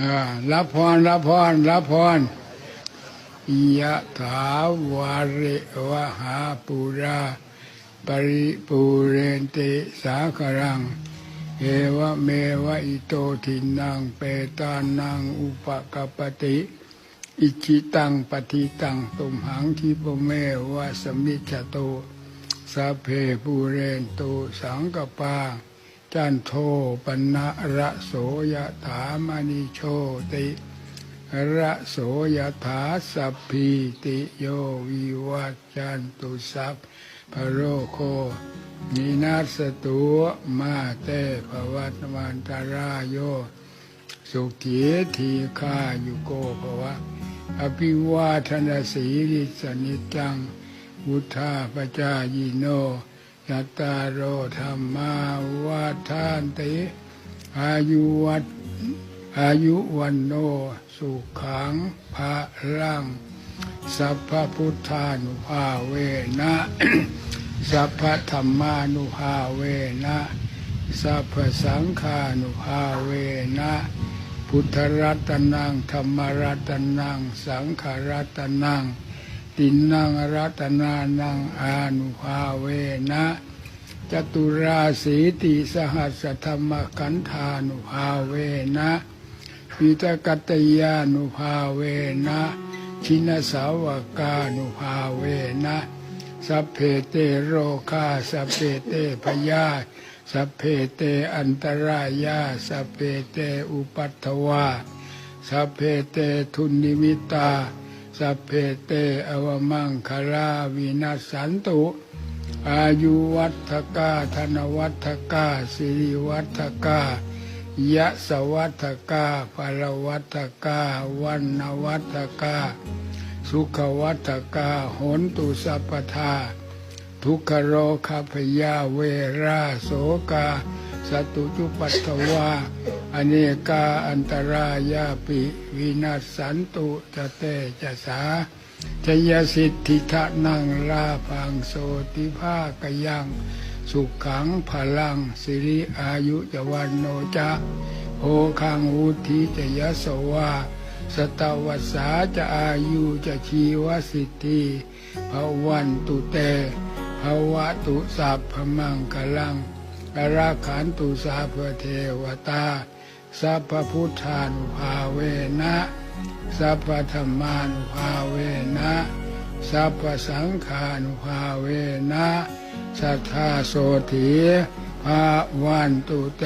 อ่ารับพรรับพรรับพรยะถาวาริวหาปุราปริปูเรนติสาครัง เอวะเมวะอิโตทินังเปตานังอุปกปปติ อิจิตังปฏิตังตุมหังคิปเมวะสมิจโตสัพเพปูเรนตุสังกปา จันโทปนะระโสยถามณิโชติระโสยถาสัพพิติโยวิวัจจันตุสัพพโรโคนินาสตุมาเตภวัตวันตารายโย สุขีทีฆายุโกภวะ อภิวาทนาสีริสนิจัง วุธาปจายโน ยัตตารโอธรรมาวาทานติ อายุวัตอายุวันโนสุขังภาลังสัพพพุทธานุภาเวนะ สัพพธรรมานุภาเวนะ สัพพสังฆานุภาเวนะ พุทธรัตนังธรรมรัตนัง สังขรัตนัง ตินังรัตนานังอานุภาเวนะจตุราสีติสหัสธรรมขันธานุภาเวนะปิตกัตยานุภาเวนะชินสาวกานุภาเวนะสัพเพเตโรคาสัพเพเตพยาสัพเพเตอันตรายาสัพเพเตอุปัตถวาสัพเพเตทุนนิมิตา สัพเพเตอวมังคลาวินัสสันตุ อายุวัฏกาธนวัฏกาสิริวัฏกายะสวัฏกาภลวัฏกาวันนวัฏกา สุขวัฏกาโหนตุสัพพทา ทุกขโรคพยาเวราโสกา สตุจุปัตถวาอเนกาอันตรายาปิวินาสันตุจะเตจะสาชยสิทธิทะนังลาพังโสติภาคยัง สุขขังพลังสิริอายุจวันโนจะโภคังวุธิจยสวาสตวัสาจะอายุจะชีวสิทธิภวันตุเตภวะตุสัพพมังคลัง อราขันตุสาพเทวตา สัพพพุทธานุภาเวนะ สัพพธรรมานุภาเวนะ สัพพสังฆานุภาเวนะ สัทธาโสถีภาวันตุเต